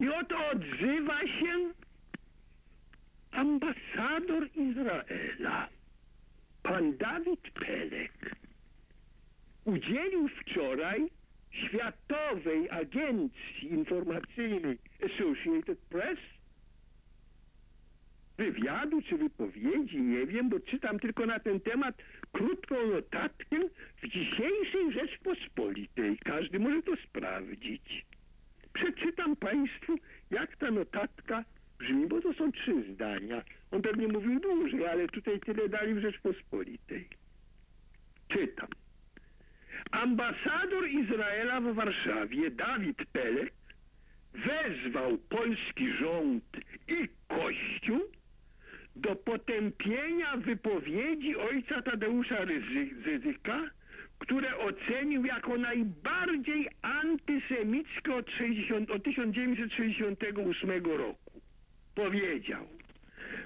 I oto odzywa się ambasador Izraela, pan Dawid Pelek. Udzielił wczoraj Światowej Agencji Informacyjnej Associated Press wywiadu czy wypowiedzi, nie wiem, bo czytam tylko na ten temat krótką notatkę w dzisiejszej Rzeczpospolitej. Każdy może to sprawdzić. Przeczytam Państwu, jak ta notatka brzmi, bo to są trzy zdania. On pewnie mówił dłużej, ale tutaj tyle dali w Rzeczpospolitej. Czytam. Ambasador Izraela w Warszawie, Dawid Pelek, wezwał polski rząd i Kościół do potępienia wypowiedzi ojca Tadeusza Ryzy- Rydzyka, które ocenił jako najbardziej antysemickie od, 60, od 1968 roku. Powiedział,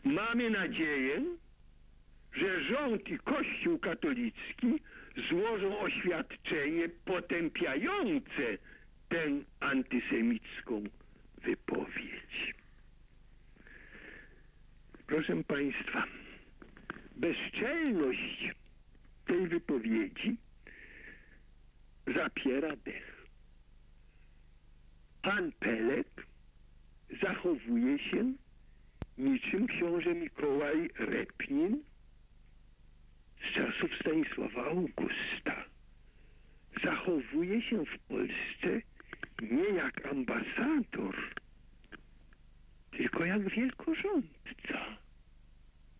mamy nadzieję, że rząd i Kościół katolicki złożą oświadczenie potępiające tę antysemicką wypowiedź. Proszę Państwa, bezczelność tej wypowiedzi zapiera dech. Pan Pelek zachowuje się niczym książę Mikołaj Repnin z czasów Stanisława Augusta. Zachowuje się w Polsce nie jak ambasador, tylko jak wielkorządca.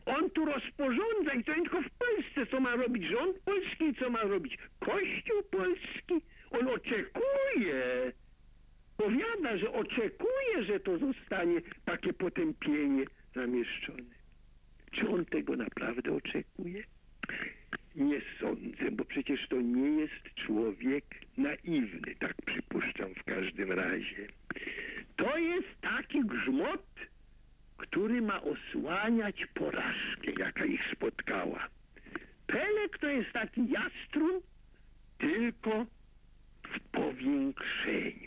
On tu rozporządza i to nie tylko w Polsce, co ma robić rząd polski, co ma robić Kościół polski. On oczekuje, że oczekuje, że to zostanie takie potępienie zamieszczone. Czy on tego naprawdę oczekuje? Nie sądzę, bo przecież to nie jest człowiek naiwny, tak przypuszczam w każdym razie. To jest taki grzmot, który ma osłaniać porażkę, jaka ich spotkała. Pelek to jest taki jastrun, tylko w powiększeniu.